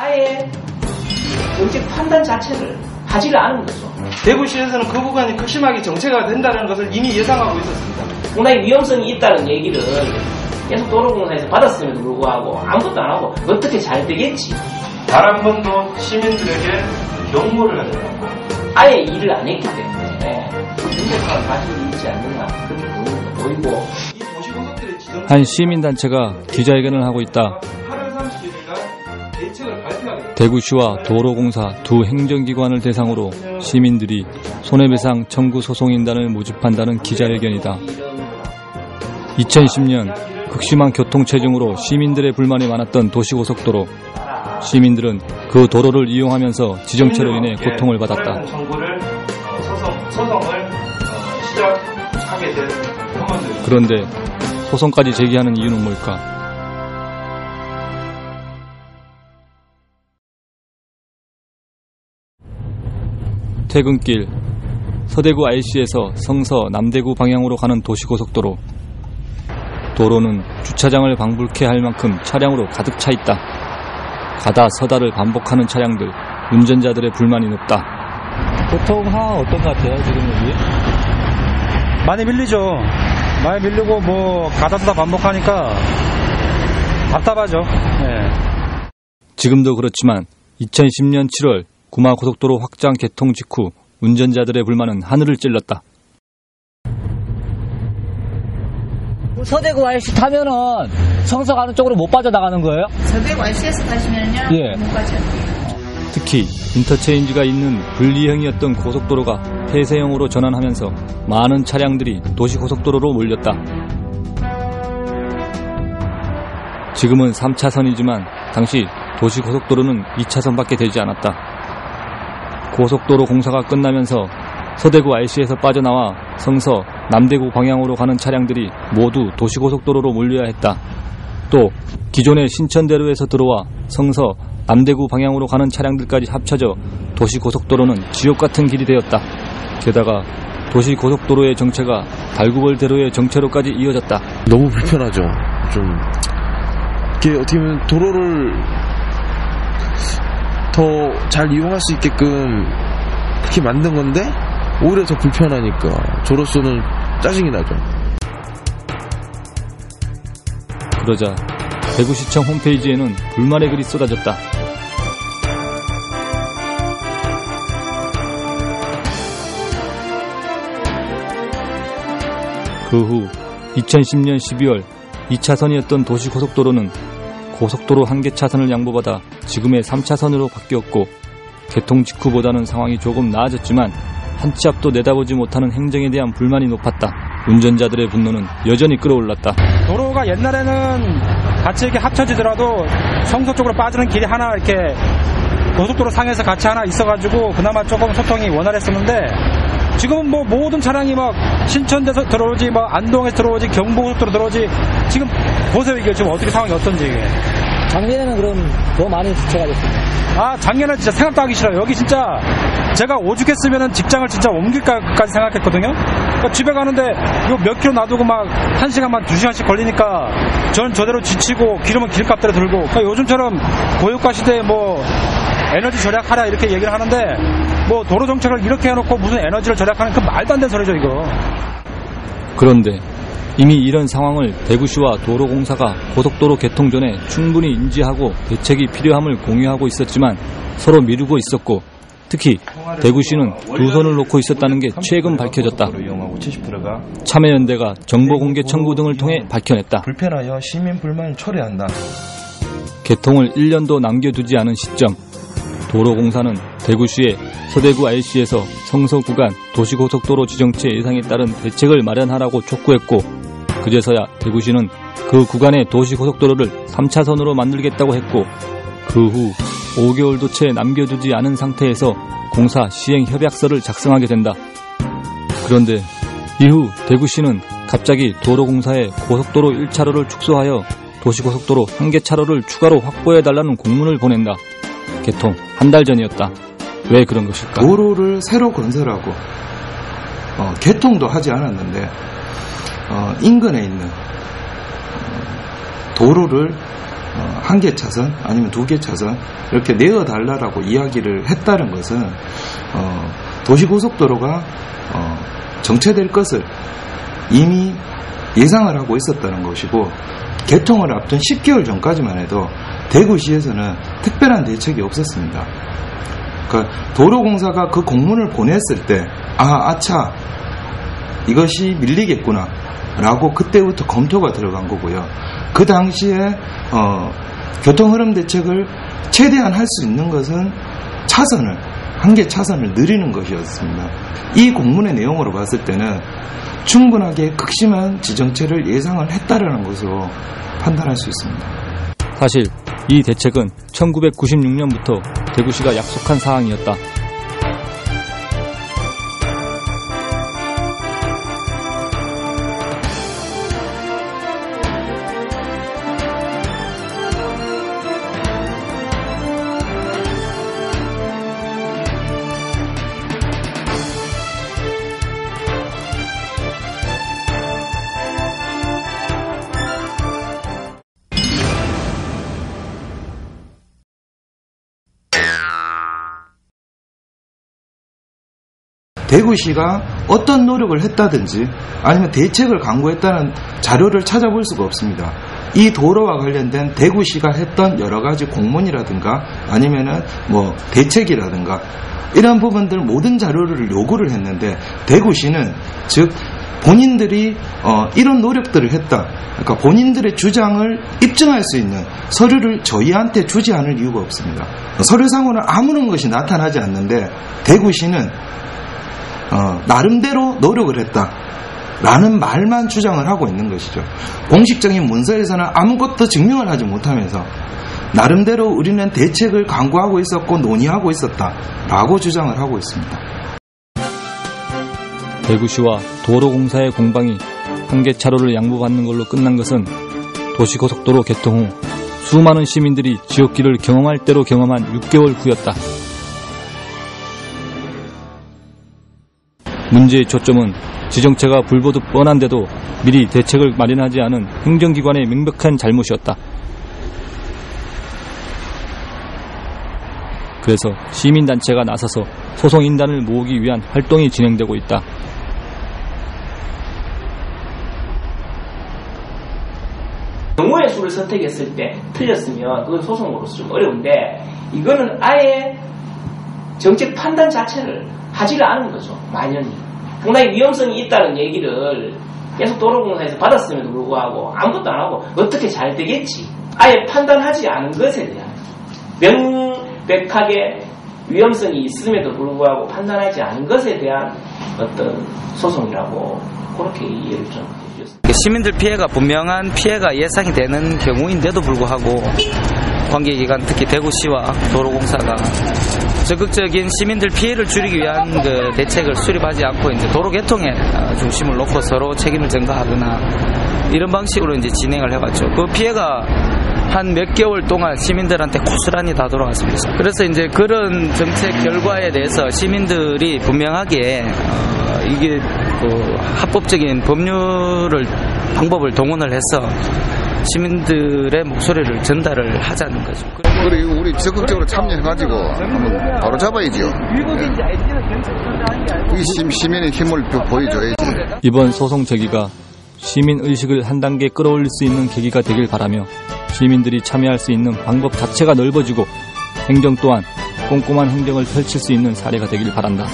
아예 정책 판단 자체를 하지를 않은 거죠. 대구시에서는 그 구간이 극심하게 정체가 된다는 것을 이미 예상하고 있었습니다. 상당히 위험성이 있다는 얘기를 계속 도로공사에서 받았음에도 불구하고 아무것도 안 하고 어떻게 잘 되겠지. 단 한 번도 시민들에게 경고를 하지 않고 아예 일을 안 했기 때문에 문제가 가지고 있지 않는가 그렇게 보이고 한 시민단체가 기자회견을 하고 있다. 8월 30일날 대책을 발표하겠다. 대구시와 도로공사 두 행정기관을 대상으로 시민들이 손해배상 청구 소송인단을 모집한다는 기자회견이다. 2010년 극심한 교통체증으로 시민들의 불만이 많았던 도시고속도로. 시민들은 그 도로를 이용하면서 지정체로 인해 고통을 받았다. 어, 어. 그런데 소송까지 제기하는 이유는 뭘까? 퇴근길 서대구 IC에서 성서 남대구 방향으로 가는 도시고속도로 도로는 주차장을 방불케 할 만큼 차량으로 가득 차 있다. 가다 서다를 반복하는 차량들, 운전자들의 불만이 높다. 보통 상황 어떤 것 같아요, 지금 여기? 많이 밀리죠. 많이 밀리고 뭐 가다 서다 반복하니까 답답하죠. 예. 지금도 그렇지만 2010년 7월 구마 고속도로 확장 개통 직후 운전자들의 불만은 하늘을 찔렀다. 서대구 IC 타면은 성서 가는 쪽으로 못 빠져나가는 거예요? 서대구 IC에서 타시면요. 예. 못 가죠. 특히 인터체인지가 있는 분리형이었던 고속도로가 폐쇄형으로 전환하면서 많은 차량들이 도시고속도로로 몰렸다. 지금은 3차선이지만 당시 도시고속도로는 2차선밖에 되지 않았다. 고속도로 공사가 끝나면서 서대구 IC에서 빠져나와 성서, 남대구 방향으로 가는 차량들이 모두 도시고속도로로 몰려야 했다. 또 기존의 신천대로에서 들어와 성서, 남대구 방향으로 가는 차량들까지 합쳐져 도시고속도로는 지옥 같은 길이 되었다. 게다가 도시고속도로의 정체가 달구벌대로의 정체로까지 이어졌다. 너무 불편하죠. 좀 이게 어떻게 보면 도로를 더 잘 이용할 수 있게끔 그렇게 만든 건데 오히려 더 불편하니까 저로서는 짜증이 나죠. 그러자 대구시청 홈페이지에는 불만의 글이 쏟아졌다. 그 후 2010년 12월 2차선이었던 도시고속도로는 고속도로 한 개 차선을 양보받아 지금의 3차선으로 바뀌었고 개통 직후보다는 상황이 조금 나아졌지만 한 치 앞도 내다보지 못하는 행정에 대한 불만이 높았다. 운전자들의 분노는 여전히 끌어올랐다. 도로가 옛날에는 같이 이렇게 합쳐지더라도 성서 쪽으로 빠지는 길이 하나 이렇게 고속도로 상에서 같이 하나 있어가지고 그나마 조금 소통이 원활했었는데 지금은 뭐 모든 차량이 막 신천대에서 들어오지 막 안동에서 들어오지 경부고속도로 들어오지 지금 보세요 이게 지금 어떻게 상황이 어떤지 이게. 작년에는 그럼 더 많이 지체가 됐습니다. 아 작년에 진짜 생각도 하기 싫어요. 여기 진짜 제가 오죽했으면 직장을 진짜 옮길까까지 생각했거든요. 그러니까 집에 가는데 이거 몇 킬로 놔두고 막 한 시간만 두 시간씩 걸리니까 전 저대로 지치고 기름은 길값대로 들고. 그러니까 요즘처럼 고유가 시대에 뭐 에너지 절약하라 이렇게 얘기를 하는데 뭐 도로 정책을 이렇게 해놓고 무슨 에너지를 절약하는 그 말도 안 되는 소리죠 이거 그런데 이미 이런 상황을 대구시와 도로공사가 고속도로 개통 전에 충분히 인지하고 대책이 필요함을 공유하고 있었지만 서로 미루고 있었고 특히 대구시는 두 손을 놓고 있었다는 게 최근 밝혀졌다. 이용하고 70%가 참여연대가 정보 공개 청구 등을 통해 밝혀냈다. 불편하여 시민 불만을 초래한다. 개통을 1년도 남겨두지 않은 시점 도로공사는 대구시에 서대구 IC에서 성서 구간 도시고속도로 지정체 예상에 따른 대책을 마련하라고 촉구했고 그제서야 대구시는 그 구간의 도시고속도로를 3차선으로 만들겠다고 했고 그 후 5개월도 채 남겨두지 않은 상태에서 공사 시행 협약서를 작성하게 된다. 그런데 이후 대구시는 갑자기 도로공사에 고속도로 1차로를 축소하여 도시고속도로 한 개 차로를 추가로 확보해달라는 공문을 보낸다. 개통 한 달 전이었다. 왜 그런 것일까? 도로를 새로 건설하고 어, 개통도 하지 않았는데 어, 인근에 있는 어, 도로를 어, 한개 차선 아니면 두 개 차선 이렇게 내어 달라라고 이야기를 했다는 것은 어, 도시고속도로가 어, 정체될 것을 이미 예상을 하고 있었다는 것이고 개통을 앞둔 10개월 전까지만 해도 대구시에서는 특별한 대책이 없었습니다. 그러니까 도로공사가 그 공문을 보냈을 때, 아, 아차, 이것이 밀리겠구나. 라고 그때부터 검토가 들어간 거고요. 그 당시에, 어, 교통 흐름 대책을 최대한 할 수 있는 것은 차선을, 한 개 차선을 늘리는 것이었습니다. 이 공문의 내용으로 봤을 때는 충분하게 극심한 지정체를 예상을 했다라는 것으로 판단할 수 있습니다. 사실 이 대책은 1996년부터 대구시가 약속한 사항이었다. 대구시가 어떤 노력을 했다든지 아니면 대책을 강구했다는 자료를 찾아볼 수가 없습니다. 이 도로와 관련된 대구시가 했던 여러 가지 공문이라든가 아니면은 뭐 대책이라든가 이런 부분들 모든 자료를 요구를 했는데 대구시는 즉 본인들이 어, 이런 노력들을 했다. 그러니까 본인들의 주장을 입증할 수 있는 서류를 저희한테 주지 않을 이유가 없습니다. 서류상으로는 아무런 것이 나타나지 않는데 대구시는 어, 나름대로 노력을 했다. 라는 말만 주장을 하고 있는 것이죠. 공식적인 문서에서는 아무것도 증명을 하지 못하면서 나름대로 우리는 대책을 강구하고 있었고 논의하고 있었다. 라고 주장을 하고 있습니다. 대구시와 도로공사의 공방이 한 개 차로를 양보받는 걸로 끝난 것은 도시고속도로 개통 후 수많은 시민들이 지옥길을 경험할 대로 경험한 6개월 후였다. 문제의 초점은 지정체가 불보듯 뻔한데도 미리 대책을 마련하지 않은 행정기관의 명백한 잘못이었다. 그래서 시민단체가 나서서 소송인단을 모으기 위한 활동이 진행되고 있다. 경우의 수를 선택했을 때 틀렸으면 그건 소송으로서 좀 어려운데 이거는 아예 정책 판단 자체를 하지를 않은 거죠. 만연히. 상당히 위험성이 있다는 얘기를 계속 도로공사에서 받았음에도 불구하고 아무것도 안 하고 어떻게 잘 되겠지. 아예 판단하지 않은 것에 대한 명백하게 위험성이 있음에도 불구하고 판단하지 않은 것에 대한 어떤 소송이라고 그렇게 이해를 좀 해주셨습니다. 시민들 피해가 분명한 피해가 예상이 되는 경우인데도 불구하고 관계기관 특히 대구시와 도로공사가 적극적인 시민들 피해를 줄이기 위한 그 대책을 수립하지 않고 이제 도로 개통에 어, 중심을 놓고 서로 책임을 전가하거나 이런 방식으로 이제 진행을 해왔죠. 그 피해가 한 몇 개월 동안 시민들한테 고스란히 다 돌아왔습니다. 그래서 이제 그런 정책 결과에 대해서 시민들이 분명하게 어, 이게 그 합법적인 법률을 방법을 동원을 해서 시민들의 목소리를 전달을 하자는 거죠. 그리고 우리 적극적으로 참여해가지고 한번 바로 잡아야죠. 이 시- 시민의 힘을 보- 보여줘야지. 이번 소송 제기가 시민 의식을 한 단계 끌어올릴 수 있는 계기가 되길 바라며 시민들이 참여할 수 있는 방법 자체가 넓어지고 행정 또한 꼼꼼한 행정을 펼칠 수 있는 사례가 되길 바란다.